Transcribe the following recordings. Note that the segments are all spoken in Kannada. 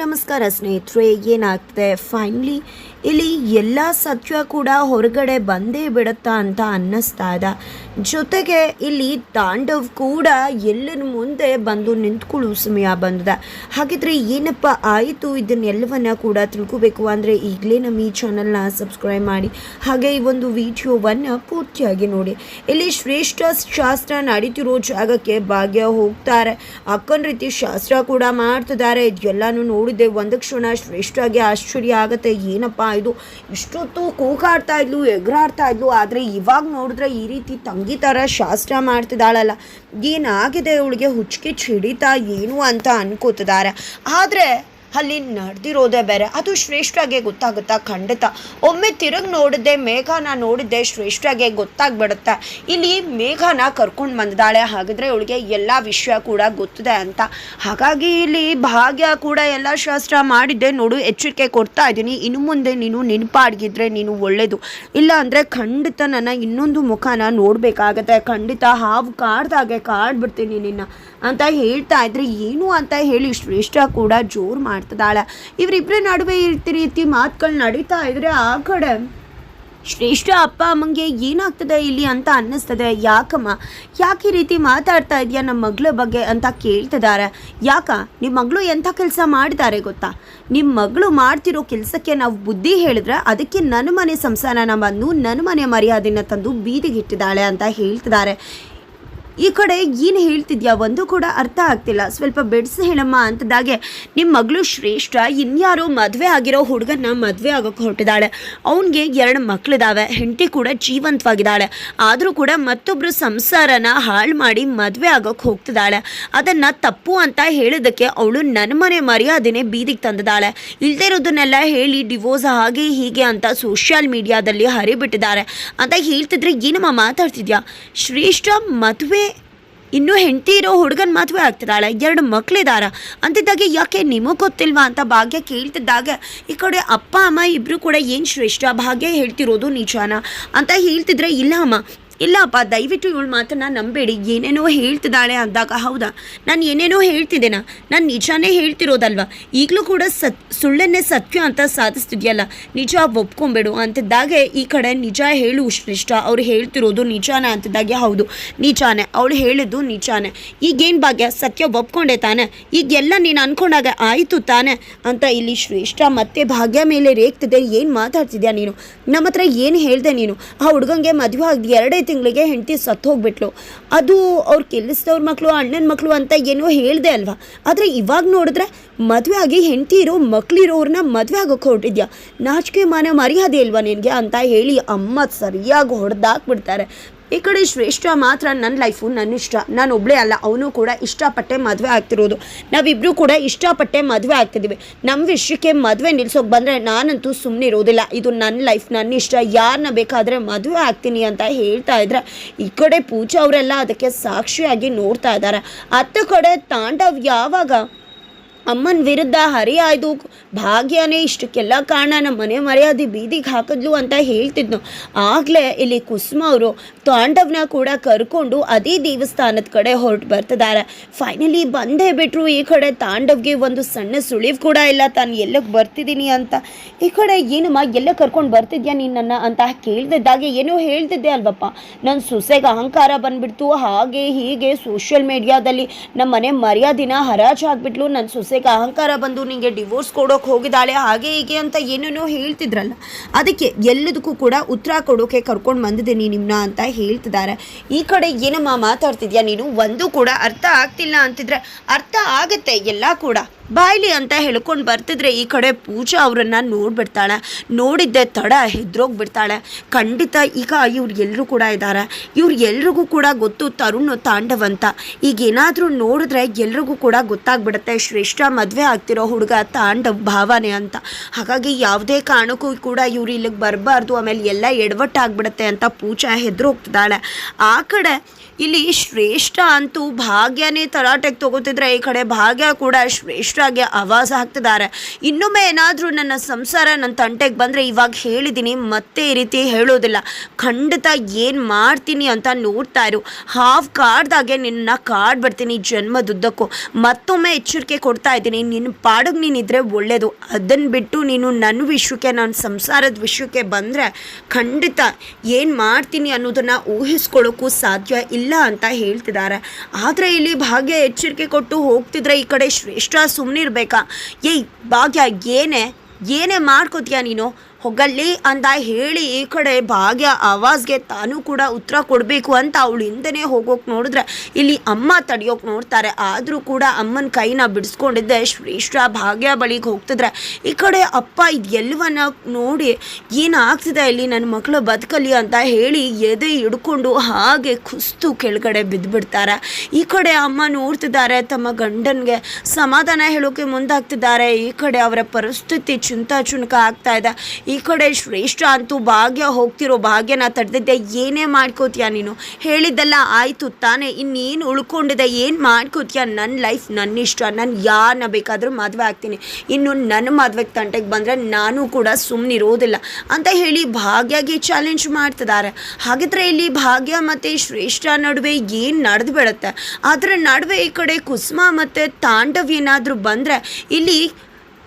ನಮಸ್ಕಾರ ಸ್ನೇಹಿತರೆ ಏನಾಗ್ತದೆ? ಫೈನಲಿ ಇಲ್ಲಿ ಎಲ್ಲ ಸತ್ಯ ಕೂಡ ಹೊರಗಡೆ ಬಂದೇ ಬಿಡುತ್ತಾ ಅಂತ ಅನ್ನಿಸ್ತಾ ಇದೆ. ಜೊತೆಗೆ ಇಲ್ಲಿ ತಾಂಡವ್ ಕೂಡ ಎಲ್ಲರ ಮುಂದೆ ಬಂದು ನಿಂತ್ಕೊಳ್ಳೋ ಸಮಯ ಬಂದಿದೆ. ಹಾಗಿದ್ರೆ ಏನಪ್ಪ ಆಯಿತು? ಇದನ್ನೆಲ್ಲವನ್ನ ಕೂಡ ತಿಳ್ಕೋಬೇಕು ಅಂದರೆ ಈಗಲೇ ನಮ್ಮ ಈ ಚಾನಲ್ನ ಸಬ್ಸ್ಕ್ರೈಬ್ ಮಾಡಿ. ಹಾಗೆ ಈ ಒಂದು ವಿಡಿಯೋವನ್ನು ಪೂರ್ತಿಯಾಗಿ ನೋಡಿ. ಇಲ್ಲಿ ಶ್ರೇಷ್ಠ ಶಾಸ್ತ್ರ ನಡೀತಿರೋ ಜಾಗಕ್ಕೆ ಭಾಗ್ಯ ಹೋಗ್ತಾರೆ. ಅಕ್ಕನ ರೀತಿ ಶಾಸ್ತ್ರ ಕೂಡ ಮಾಡ್ತಿದ್ದಾರೆ. ಎಲ್ಲಾನು ನೋಡಿದೆ ಒಂದು ಕ್ಷಣ ಶ್ರೇಷ್ಠಾಗಿ ಆಶ್ಚರ್ಯ ಆಗುತ್ತೆ. ಏನಪ್ಪ ಇದು? ಇಷ್ಟೊತ್ತು ಕೂಗಾಡ್ತಾ ಇದ್ಲು, ಎಗರಾಡ್ತಾ ಇದ್ಲು. ಆದರೆ ಇವಾಗ ನೋಡಿದ್ರೆ ಈ ರೀತಿ ಥರ ಶಾಸ್ತ್ರ ಮಾಡ್ತಿದ್ದಾಳಲ್ಲ. ಏನಾಗಿದೆ ಇವಳಿಗೆ ಹುಚ್ಚಿಗೆ ಹಿಡಿತಾ ಏನು ಅಂತ ಅನ್ಕೋತಿದ್ದಾರೆ. ಆದರೆ ಅಲ್ಲಿ ನಡೆದಿರೋದೇ ಬೇರೆ. ಅದು ಶ್ರೇಷ್ಠಗೆ ಗೊತ್ತಾಗುತ್ತಾ? ಖಂಡಿತ. ಒಮ್ಮೆ ತಿರುಗಿ ನೋಡಿದ್ದೆ ಮೇಘನ ನೋಡಿದ್ದೆ ಶ್ರೇಷ್ಠಗೆ ಗೊತ್ತಾಗ್ಬಿಡುತ್ತೆ. ಇಲ್ಲಿ ಮೇಘನ ಕರ್ಕೊಂಡು ಬಂದಿದ್ದಾಳೆ. ಹಾಗಿದ್ರೆ ಇವಳಿಗೆ ಎಲ್ಲ ವಿಷಯ ಕೂಡ ಗೊತ್ತಿದೆ ಅಂತ. ಹಾಗಾಗಿ ಇಲ್ಲಿ ಭಾಗ್ಯ ಕೂಡ ಎಲ್ಲ ಶಾಸ್ತ್ರ ಮಾಡಿದ್ದೆ ನೋಡು, ಎಚ್ಚರಿಕೆ ಕೊಡ್ತಾ ಇದ್ದೀನಿ. ಇನ್ನು ಮುಂದೆ ನೀನು ನೆನಪಾಡ್ಗಿದ್ರೆ ನೀನು ಒಳ್ಳೇದು. ಇಲ್ಲ ಅಂದರೆ ಖಂಡಿತ ನನ್ನ ಇನ್ನೊಂದು ಮುಖನ ನೋಡಬೇಕಾಗತ್ತೆ. ಖಂಡಿತ ಹಾವು ಕಾಡ್ದಾಗೆ ಕಾಡ್ಬಿಡ್ತೀನಿ ನಿನ್ನ. ಅಂತ ಹೇಳ್ತಾ ಇದ್ರೆ ಏನು ಅಂತ ಹೇಳಿ ಶ್ರೇಷ್ಠ ಕೂಡ ಜೋರು ಮಾಡ್ತಿದ್ದಾಳೆ. ಇವರಿಬ್ಬರ ನಡುವೆ ಈ ರೀತಿ ಮಾತುಗಳು ನಡೀತಾ ಇದ್ರೆ ಆ ಕಡೆ ಶ್ರೇಷ್ಠ ಅಪ್ಪ ಅಮ್ಮಂಗೆ ಏನಾಗ್ತದೆ ಇಲ್ಲಿ ಅಂತ ಅನ್ನಿಸ್ತದೆ. ಯಾಕಮ್ಮ? ಯಾಕೆ ಈ ರೀತಿ ಮಾತಾಡ್ತಾ ಇದೆಯಾ ನಮ್ಮ ಮಗಳ ಬಗ್ಗೆ ಅಂತ ಕೇಳ್ತಿದ್ದಾರೆ. ಯಾಕ? ನಿಮ್ಮ ಮಗಳು ಎಂಥ ಕೆಲಸ ಮಾಡಿದ್ದಾರೆ ಗೊತ್ತಾ? ನಿಮ್ಮ ಮಗಳು ಮಾಡ್ತಿರೋ ಕೆಲಸಕ್ಕೆ ನಾವು ಬುದ್ಧಿ ಹೇಳಿದ್ರೆ ಅದಕ್ಕೆ ನನ್ನ ಮನೆ ಸಂಸಾರನ ಬಂದು ನನ್ನ ಮನೆ ಮರ್ಯಾದೆನ ತಂದು ಬೀದಿಗಿಟ್ಟಿದ್ದಾಳೆ ಅಂತ ಹೇಳ್ತಿದ್ದಾರೆ. ಈ ಕಡೆ ಏನು ಹೇಳ್ತಿದ್ಯಾ? ಒಂದು ಕೂಡ ಅರ್ಥ ಆಗ್ತಿಲ್ಲ. ಸ್ವಲ್ಪ ಬಿಡಿಸಿ ಹೇಳಮ್ಮ ಅಂತದಾಗೆ. ನಿಮ್ಮ ಮಗಳು ಶ್ರೇಷ್ಠ, ಇನ್ಯಾರೋ ಮದುವೆ ಆಗಿರೋ ಹುಡುಗನ ಮದುವೆ ಆಗೋಕೆ ಹೊರಟಿದ್ದಾಳೆ ಅವನಿಗೆ ಎರಡು ಮಕ್ಕಳಿದ್ದಾವೆ ಹೆಂಡತಿ ಕೂಡ ಜೀವಂತವಾಗಿದ್ದಾಳೆ ಆದರೂ ಕೂಡ ಮತ್ತೊಬ್ಬರು ಸಂಸಾರನ ಹಾಳು ಮಾಡಿ ಮದುವೆ ಆಗೋಕೆ ಹೋಗ್ತಿದ್ದಾಳೆ ಅದನ್ನು ತಪ್ಪು ಅಂತ ಹೇಳೋದಕ್ಕೆ ಅವಳು ನನ್ನ ಮನೆ ಮರ್ಯಾದೆನೇ ಬೀದಿಗೆ ತಂದಿದ್ದಾಳೆ. ಇಲ್ಲದೇ ಇರೋದನ್ನೆಲ್ಲ ಹೇಳಿ ಡಿವೋರ್ಸ್ ಹಾಗೆ ಹೀಗೆ ಅಂತ ಸೋಷಿಯಲ್ ಮೀಡಿಯಾದಲ್ಲಿ ಹರಿಬಿಟ್ಟಿದ್ದಾರೆ. ಅಂತ ಹೇಳ್ತಿದ್ರೆ ಏನಮ್ಮ ಮಾತಾಡ್ತಿದ್ಯಾ? ಶ್ರೇಷ್ಠ ಮದುವೆ ಇನ್ನೂ ಹೆಂಡತಿ ಇರೋ ಹುಡುಗನ ಮದುವೆ ಆಗ್ತಿದ್ದಾಳೆ, ಎರಡು ಮಕ್ಕಳಿದಾರ ಅಂತಿದ್ದಾಗ ಯಾಕೆ ನಿಮಗೆ ಗೊತ್ತಿಲ್ವಾ ಅಂತ ಭಾಗ್ಯ ಕೇಳ್ತಿದ್ದಾಗ, ಈ ಕಡೆ ಅಪ್ಪ, ಅಮ್ಮ ಇಬ್ಬರು ಕೂಡ ಏನು ಶ್ರೇಷ್ಠ ಭಾಗ್ಯ ಹೇಳ್ತಿರೋದು ನಿಜಾನ? ಅಂತ ಹೇಳ್ತಿದ್ರೆ, ಇಲ್ಲ ಅಮ್ಮ ಇಲ್ಲಪ್ಪ, ದಯವಿಟ್ಟು ಇವಳು ಮಾತನ್ನ ನಂಬೇಡಿ. ಏನೇನೋ ಹೇಳ್ತಿದ್ದಾಳೆ ಅಂದಾಗ, ಹೌದಾ? ನಾನು ಏನೇನೋ ಹೇಳ್ತಿದ್ದೇನ? ನಾನು ನಿಜಾನೇ ಹೇಳ್ತಿರೋದಲ್ವಾ? ಈಗಲೂ ಕೂಡ ಸತ್, ಸುಳ್ಳನ್ನೇ ಸತ್ಯ ಅಂತ ಸಾಧಿಸ್ತಿದ್ಯಲ್ಲ? ನಿಜ ಒಪ್ಕೊಂಬೇಡು ಅಂತಿದ್ದಾಗೆ ಈ ಕಡೆ ನಿಜ ಹೇಳು ಶ್ರೇಷ್ಠ ಅವ್ರು ಹೇಳ್ತಿರೋದು ನಿಜಾನ ಅಂತಿದ್ದಾಗೆ, ಹೌದು. ನಿಜಾನೇ. ಅವಳು ಹೇಳಿದ್ದು ನಿಜಾನೇ. ಈಗೇನು ಭಾಗ್ಯ? ಸತ್ಯ ಒಪ್ಕೊಂಡೆ ತಾನೆ? ಈಗೆಲ್ಲ ನೀನು ಅನ್ಕೊಂಡಾಗ ಆಯಿತು ತಾನೆ? ಅಂತ ಇಲ್ಲಿ ಶ್ರೇಷ್ಠ ಮತ್ತೆ ಭಾಗ್ಯ ಮೇಲೆ ರೇಗ್ತಿದೆ. ಏನು ಮಾತಾಡ್ತಿದ್ಯಾ ನೀನು? ನಮ್ಮ ಹತ್ರ ಏನು ಹೇಳ್ದೆ ನೀನು? ಆ ಹುಡುಗಂಗೆ ಮದುವೆ ಆಗಿ ಎರಡೇ ತಿಂಗಳಿಗೆ ಹೆಂಡತಿ ಸತ್ತು ಹೋಗ್ಬಿಟ್ಲು. ಅದು ಅವ್ರು ಕೆಲಸದವ್ರ ಮಕ್ಕಳು ಅಣ್ಣನ ಮಕ್ಕಳು ಅಂತ ಏನೋ ಹೇಳ್ದೆ ಅಲ್ವಾ? ಆದರೆ ಇವಾಗ ನೋಡಿದ್ರೆ ಮದುವೆ ಆಗಿ ಹೆಂಡತಿ ಇರೋ ಮಕ್ಳಿರೋರನ್ನ ಮದುವೆ ಆಗೋಕೆ ಹೊರಟಿದ್ಯಾ? ನಾಚಿಕೆ ಮಾನ ಮರ್ಯಾದೆ ಇಲ್ವಾ ನಿನಗೆ ಅಂತ ಹೇಳಿ ಅಮ್ಮ ಸರಿಯಾಗಿ ಹೊಡೆದಾಕ್ಬಿಡ್ತಾರೆ. ಈ ಕಡೆ ಶ್ರೇಷ್ಠ ಮಾತ್ರ ನನ್ನ ಲೈಫು ನನ್ನ ಇಷ್ಟ. ನಾನು ಒಬ್ಬಳೇ ಅಲ್ಲ, ಅವನು ಕೂಡ ಇಷ್ಟಪಟ್ಟೆ ಮದುವೆ ಆಗ್ತಿರೋದು. ನಾವಿಬ್ಬರು ಕೂಡ ಇಷ್ಟಪಟ್ಟೆ ಮದುವೆ ಆಗ್ತಿದ್ದೀವಿ ನಮ್ಮ ವಿಷಯಕ್ಕೆ ಮದುವೆ ನಿಲ್ಸೋಕೆ ಬಂದರೆ ನಾನಂತೂ ಸುಮ್ಮನೆ ಇರೋದಿಲ್ಲ. ಇದು ನನ್ನ ಲೈಫ್ ನನ್ನ ಇಷ್ಟ. ಯಾರನ್ನ ಬೇಕಾದರೆ ಮದುವೆ ಆಗ್ತೀನಿ ಅಂತ ಹೇಳ್ತಾ ಇದ್ರೆ, ಈ ಕಡೆ ಪೂಜಾ ಅವರೆಲ್ಲ ಅದಕ್ಕೆ ಸಾಕ್ಷಿಯಾಗಿ ನೋಡ್ತಾ ಇದ್ದಾರೆ ಹತ್ತು ಕಡೆ ತಾಂಡವ್ ಯಾವಾಗ ಅಮ್ಮನ ವಿರುದ್ಧ ಹರಿಯಾಯ್ದು ಭಾಗ್ಯನೇ ಇಷ್ಟಕ್ಕೆಲ್ಲ ಕಾರಣ ನಮ್ಮ ಮನೆ ಮರ್ಯಾದೆ ಬೀದಿಗೆ ಹಾಕಿದ್ಲು ಅಂತ ಹೇಳ್ತಿದ್ನು. ಆಗಲೇ ಇಲ್ಲಿ ಕುಸುಮ ಅವರು ತಾಂಡವ್ನ ಕೂಡ ಕರ್ಕೊಂಡು ಅದೇ ದೇವಸ್ಥಾನದ ಕಡೆ ಹೊರಟು ಬರ್ತಿದ್ದಾರೆ ಫೈನಲಿ ಬಂದೇ ಬಿಟ್ರು ಈ ಕಡೆ ತಾಂಡವ್ಗೆ ಒಂದು ಸಣ್ಣ ಸುಳಿವು ಕೂಡ ಇಲ್ಲ. ತಾನು ಎಲ್ಲಕ್ಕೆ ಬರ್ತಿದ್ದೀನಿ ಅಂತ. ಈ ಕಡೆ ಏನಮ್ಮ, ಎಲ್ಲ ಕರ್ಕೊಂಡು ಬರ್ತಿದ್ಯಾ ನಿನ್ನನ್ನು ನನ್ನ ಅಂತ ಕೇಳ್ದಿದ್ದಾಗೆ ಏನೋ ಹೇಳ್ತಿದ್ದೆ ಅಲ್ವಪ್ಪ. ನನ್ನ ಸೊಸೆಗೆ ಅಹಂಕಾರ ಬಂದ್ಬಿಡ್ತು. ಹಾಗೆ ಹೀಗೆ ಸೋಷಿಯಲ್ ಮೀಡಿಯಾದಲ್ಲಿ ನಮ್ಮ ಮನೆ ಮರ್ಯಾದಿನ ಹರಾಜು ಆಗಿಬಿಟ್ಲು. ನನ್ನ ಸೊಸೆಗೆ ಅಹಂಕಾರ ಬಂದು ನಿಮಗೆ ಡಿವೋರ್ಸ್ ಕೊಡೋಕೆ ಹೋಗಿದ್ದಾಳೆ. ಹಾಗೆ ಹೀಗೆ ಅಂತ ಏನೇನೋ ಹೇಳ್ತಿದ್ರಲ್ಲ. ಅದಕ್ಕೆ ಎಲ್ಲದಕ್ಕೂ ಕೂಡ ಉತ್ತರ ಕೊಡೋಕೆ ಕರ್ಕೊಂಡು ಬಂದಿದ್ದೀನಿ ನಿಮ್ಮನ್ನ ಅಂತ ಹೇಳ್ತಿದ್ದಾರೆ. ಈ ಕಡೆ ಏನಮ್ಮ ಮಾತಾಡ್ತಿದ್ಯಾ ನೀನು? ಒಂದು ಕೂಡ ಅರ್ಥ ಆಗ್ತಿಲ್ಲ ಅಂತಿದ್ರೆ ಅರ್ಥ ಆಗುತ್ತೆ ಎಲ್ಲ ಕೂಡ. ಬಾಯ್ಲಿ ಅಂತ ಹೇಳ್ಕೊಂಡು ಬರ್ತಿದ್ರೆ ಈ ಕಡೆ ಪೂಜಾ ಅವರನ್ನು ನೋಡ್ಬಿಡ್ತಾಳೆ. ನೋಡಿದ್ದೆ ತಡ ಹೆದ್ರೋಗ್ಬಿಡ್ತಾಳೆ. ಖಂಡಿತ ಈಗ ಇವ್ರು ಎಲ್ಲರೂ ಕೂಡ ಇದ್ದಾರೆ ಇವ್ರು ಎಲ್ರಿಗೂ ಕೂಡ ಗೊತ್ತು ತರುಣ್ ತಾಂಡವ್ ಅಂತ. ಈಗ ಏನಾದರೂ ನೋಡಿದ್ರೆ ಎಲ್ರಿಗೂ ಕೂಡ ಗೊತ್ತಾಗ್ಬಿಡುತ್ತೆ. ಶ್ರೇಷ್ಠ ಮದುವೆ ಆಗ್ತಿರೋ ಹುಡುಗ ತಾಂಡವ್ ಭಾವನೆ ಅಂತ. ಹಾಗಾಗಿ ಯಾವುದೇ ಕಾರಣಕ್ಕೂ ಕೂಡ ಇವ್ರು ಇಲ್ಲಿಗೆ ಬರಬಾರ್ದು. ಆಮೇಲೆ ಎಲ್ಲ ಎಡವಟ್ಟಾಗ್ಬಿಡುತ್ತೆ ಅಂತ ಪೂಜಾ ಹೆದ್ರೋಗ್ತಿದ್ದಾಳೆ. ಆ ಕಡೆ ಇಲ್ಲಿ ಶ್ರೇಷ್ಠ ಅಂತೂ ಭಾಗ್ಯನೇ ತರಾಟೆಗೆ ತಗೋತಿದ್ರೆ ಈ ಕಡೆ ಭಾಗ್ಯ ಕೂಡ ಶ್ರೇಷ್ಠ ಶ್ರೇಷ್ಠಾಗೆ ಆವಾಸ ಹಾಕ್ತಿದ್ದಾರೆ ಇನ್ನೊಮ್ಮೆ ಏನಾದರೂ ನನ್ನ ಸಂಸಾರ ನನ್ನ ತಂಟೆಗೆ ಬಂದರೆ ಇವಾಗ ಹೇಳಿದ್ದೀನಿ ಮತ್ತೆ ಈ ರೀತಿ ಹೇಳೋದಿಲ್ಲ. ಖಂಡಿತ ಏನು ಮಾಡ್ತೀನಿ ಅಂತ ನೋಡ್ತಾ ಇರು. ಹಾಫ್ ಕಾಡ್ದಾಗೆ ನಿನ್ನ ಕಾಡ್ ಬರ್ತೀನಿ ಜನ್ಮದುದ್ದಕ್ಕೂ. ಮತ್ತೊಮ್ಮೆ ಎಚ್ಚರಿಕೆ ಕೊಡ್ತಾ ಇದ್ದೀನಿ. ನಿನ್ನ ಪಾಡಿಗೆ ನೀನಿದ್ರೆ ಒಳ್ಳೇದು. ಅದನ್ನು ಬಿಟ್ಟು ನೀನು ನನ್ನ ವಿಷಯಕ್ಕೆ ನನ್ನ ಸಂಸಾರದ ವಿಷಯಕ್ಕೆ ಬಂದರೆ ಖಂಡಿತ ಏನು ಮಾಡ್ತೀನಿ ಅನ್ನೋದನ್ನು ಊಹಿಸ್ಕೊಳ್ಳೋಕ್ಕೂ ಸಾಧ್ಯ ಇಲ್ಲ ಅಂತ ಹೇಳ್ತಿದ್ದಾರೆ. ಆದರೆ ಇಲ್ಲಿ ಭಾಗ್ಯ ಎಚ್ಚರಿಕೆ ಕೊಟ್ಟು ಹೋಗ್ತಿದ್ರೆ ಈ ಕಡೆ ಶ್ರೇಷ್ಠ ಸುಮ್ಮನಿರ್ಬೇಕಾ ಏಯ್ ಭಾಗ್ಯ ಏನೇ? ಏನೇ ಮಾಡ್ಕೋತೀಯ ನೀನು? ಹೊಗಲ್ಲಿ ಅಂತ ಹೇಳಿ ಈ ಕಡೆ ಭಾಗ್ಯ ಆವಾಜ್ಗೆ ತಾನು ಕೂಡ ಉತ್ತರ ಕೊಡಬೇಕು ಅಂತ ಅವಳು ಹಿಂದೆನೇ ಹೋಗೋಕೆ ನೋಡಿದ್ರೆ ಇಲ್ಲಿ ಅಮ್ಮ ತಡಿಯೋಕೆ ನೋಡ್ತಾರೆ. ಆದರೂ ಕೂಡ ಅಮ್ಮನ ಕೈನ ಬಿಡಿಸ್ಕೊಂಡಿದ್ದೆ. ಶ್ರೇಷ್ಠ ಭಾಗ್ಯ ಬಳಿಗೆ ಹೋಗ್ತಿದ್ರೆ ಈ ಕಡೆ ಅಪ್ಪ ಇದು ಎಲ್ಲವನ್ನ ನೋಡಿ ಏನಾಗ್ತಿದೆ ಇಲ್ಲಿ ನನ್ನ ಮಕ್ಕಳು ಬದುಕಲಿ ಅಂತ ಹೇಳಿ ಎದೆ ಹಿಡ್ಕೊಂಡು ಹಾಗೆ ಕುಸ್ತು ಕೆಳಗಡೆ ಬಿದ್ದುಬಿಡ್ತಾರೆ ಈ ಕಡೆ ಅಮ್ಮ ನೋಡ್ತಿದ್ದಾರೆ. ತಮ್ಮ ಗಂಡನಿಗೆ ಸಮಾಧಾನ ಹೇಳೋಕೆ ಮುಂದಾಗ್ತಿದ್ದಾರೆ. ಈ ಕಡೆ ಅವರ ಪರಿಸ್ಥಿತಿ ಚಿಂತಾ ಚುಣಕ ಆಗ್ತಾ ಇದೆ. ಈ ಕಡೆ ಶ್ರೇಷ್ಠ ಅಂತೂ ಭಾಗ್ಯ ಹೋಗ್ತಿರೋ ಭಾಗ್ಯನ ತಡೆದಿದ್ದೆ. ಏನೇ ಮಾಡ್ಕೋತೀಯ ನೀನು? ಹೇಳಿದ್ದೆಲ್ಲ ಆಯಿತು ತಾನೇ. ಇನ್ನೇನು ಉಳ್ಕೊಂಡಿದೆ, ಏನು ಮಾಡ್ಕೋತೀಯ? ನನ್ನ ಲೈಫ್ ನನ್ನ ಇಷ್ಟ, ನಾನು ಯಾರನ್ನ ಬೇಕಾದರೂ ಮದುವೆ ಆಗ್ತೀನಿ. ಇನ್ನು ನನ್ನ ಮದುವೆಗೆ ತಂಟೆಗೆ ಬಂದರೆ ನಾನು ಕೂಡ ಸುಮ್ಮನಿರೋದಿಲ್ಲ ಅಂತ ಹೇಳಿ ಭಾಗ್ಯಗೆ ಚಾಲೆಂಜ್ ಮಾಡ್ತಿದ್ದಾರೆ ಹಾಗಿದ್ರೆ ಇಲ್ಲಿ ಭಾಗ್ಯ ಮತ್ತು ಶ್ರೇಷ್ಠ ನಡುವೆ ಏನು ನಡೆದು ಬಿಡುತ್ತೆ ಅದರ ನಡುವೆ ಈ ಕಡೆ ಕುಸುಮ ಮತ್ತು ತಾಂಡವ್ ಏನಾದರೂ ಬಂದರೆ ಇಲ್ಲಿ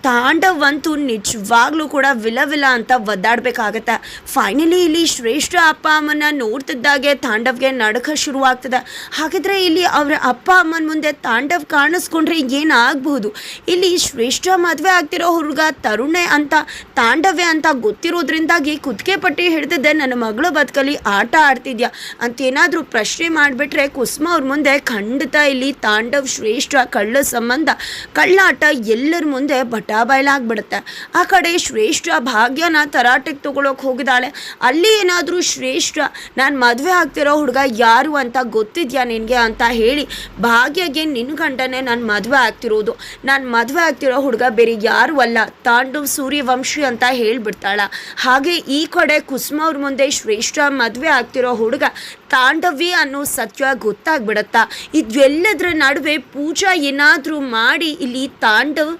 ತಾಂಡವ್ ಅಂತೂ ನಿಜವಾಗ್ಲೂ ಕೂಡ ವಿಲ ವಿಲ ಅಂತ ಒದ್ದಾಡಬೇಕಾಗತ್ತೆ. ಫೈನಲಿ ಇಲ್ಲಿ ಶ್ರೇಷ್ಠ ಅಪ್ಪ ಅಮ್ಮನ ನೋಡ್ತಿದ್ದಾಗೆ ತಾಂಡವ್ಗೆ ನಡಕ ಶುರುವಾಗ್ತದೆ. ಹಾಗಿದ್ರೆ ಇಲ್ಲಿ ಅವರ ಅಪ್ಪ ಅಮ್ಮನ ಮುಂದೆ ತಾಂಡವ್ ಕಾಣಿಸ್ಕೊಂಡ್ರೆ ಏನಾಗಬಹುದು? ಇಲ್ಲಿ ಶ್ರೇಷ್ಠ ಮದುವೆ ಆಗ್ತಿರೋ ಹುಡುಗ ತರುಣೆ ಅಂತ, ತಾಂಡವ್ಯ ಅಂತ ಗೊತ್ತಿರೋದ್ರಿಂದಾಗಿ ಕುತ್ತಿಗೆ ಪಟ್ಟಿ ಹಿಡಿದಿದ್ದೆ. ನನ್ನ ಮಗಳು ಬದುಕಲ್ಲಿ ಆಟ ಆಡ್ತಿದ್ಯಾ? ಅಂತ ಏನಾದರೂ ಪ್ರಶ್ನೆ ಮಾಡಿಬಿಟ್ರೆ ಕುಸುಮ ಅವ್ರ ಮುಂದೆ ಖಂಡಿತ ಇಲ್ಲಿ ತಾಂಡವ್ ಶ್ರೇಷ್ಠ ಕಳ್ಳ ಸಂಬಂಧ. ಕಳ್ಳಾಟ ಎಲ್ಲರ ಮುಂದೆ ಬಟ ಬಯಲಾಗ್ಬಿಡುತ್ತೆ. ಆ ಕಡೆ ಶ್ರೇಷ್ಠ ಭಾಗ್ಯನ ತರಾಟೆಗೆ ತಗೊಳಕ್ ಹೋಗಿದ್ದಾಳೆ. ಅಲ್ಲಿ ಏನಾದರೂ ಶ್ರೇಷ್ಠ, ನಾನು ಮದುವೆ ಆಗ್ತಿರೋ ಹುಡುಗ ಯಾರು ಅಂತ ಗೊತ್ತಿದ್ಯಾ ನಿನಗೆ ಅಂತ ಹೇಳಿ ಭಾಗ್ಯಗೆ ನಿನ್ನ ಗಂಡನೇ ನಾನು ಮದುವೆ ಆಗ್ತಿರೋದು. ನಾನು ಮದುವೆ ಆಗ್ತಿರೋ ಹುಡುಗ ಬೇರೆ ಯಾರು ಅಲ್ಲ, ತಾಂಡವ್ ಸೂರ್ಯವಂಶಿ ಅಂತ ಹೇಳಿಬಿಡ್ತಾಳ. ಹಾಗೆ ಈ ಕಡೆ ಕುಸುಮ ಅವ್ರ ಮುಂದೆ ಶ್ರೇಷ್ಠ ಮದುವೆ ಆಗ್ತಿರೋ ಹುಡುಗ ತಾಂಡವಿ ಅನ್ನೋ ಸತ್ಯ ಗೊತ್ತಾಗ್ಬಿಡತ್ತಾ. ಇದೆಲ್ಲದರ ನಡುವೆ ಪೂಜಾ ಏನಾದರೂ ಮಾಡಿ ಇಲ್ಲಿ ತಾಂಡವ್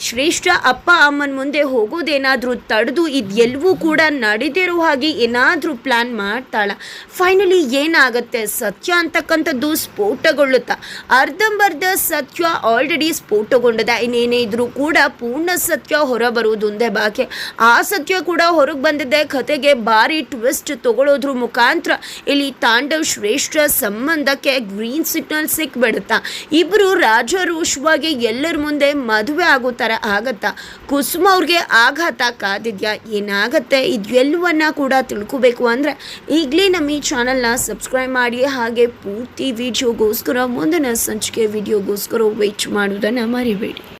ಶ್ರೇಷ್ಠ ಅಪ್ಪ ಅಮ್ಮನ ಮುಂದೆ ಹೋಗೋದೇನಾದರೂ ತಡೆದು ಇದೆಲ್ಲವೂ ಕೂಡ ನಡೆದಿರೋ ಹಾಗೆ ಏನಾದರೂ ಪ್ಲ್ಯಾನ್ ಮಾಡ್ತಾಳ. ಫೈನಲಿ ಏನಾಗುತ್ತೆ? ಸತ್ಯ ಅಂತಕ್ಕಂಥದ್ದು ಸ್ಫೋಟಗೊಳ್ಳುತ್ತಾ? ಅರ್ಧಂಬರ್ಧ ಸತ್ಯ ಆಲ್ರೆಡಿ ಸ್ಫೋಟಗೊಂಡದ. ಇನ್ನೇನೇ ಇದ್ರೂ ಕೂಡ ಪೂರ್ಣ ಸತ್ಯ ಹೊರಬರುವುದೊಂದೇ ಬಾಕಿ. ಆ ಸತ್ಯ ಕೂಡ ಹೊರಗೆ ಬಂದಿದೆ. ಕತೆಗೆ ಭಾರಿ ಟ್ವಿಸ್ಟ್ ತಗೊಳ್ಳೋದ್ರ ಮುಖಾಂತರ ಇಲ್ಲಿ ತಾಂಡವ್ ಶ್ರೇಷ್ಠ ಸಂಬಂಧಕ್ಕೆ ಗ್ರೀನ್ ಸಿಗ್ನಲ್ ಸಿಕ್ಬಿಡುತ್ತಾ. ಇಬ್ಬರು ರಾಜರೋಷವಾಗಿ ಎಲ್ಲರ ಮುಂದೆ ಮದುವೆ ಆಗೋ ಥರ ಆಗತ್ತಾ. ಕುಸುಮ ಅವ್ರಿಗೆ ಆಘಾತ, ಕಾದಿದ್ಯಾ, ಏನಾಗತ್ತೆ? ಇದೆಲ್ಲವನ್ನ ಕೂಡ ತಿಳ್ಕೋಬೇಕು ಅಂದರೆ ಈಗಲೇ ನಮ್ಮ ಈ ಚಾನಲ್ನ ಸಬ್ಸ್ಕ್ರೈಬ್ ಮಾಡಿ, ಹಾಗೆ ಪೂರ್ತಿ ವಿಡಿಯೋಗೋಸ್ಕರ ಮುಂದಿನ ಸಂಚಿಕೆ ವಿಡಿಯೋಗೋಸ್ಕರ ವೇಟ್ ಮಾಡೋದನ್ನು ಮರಿಬೇಡಿ.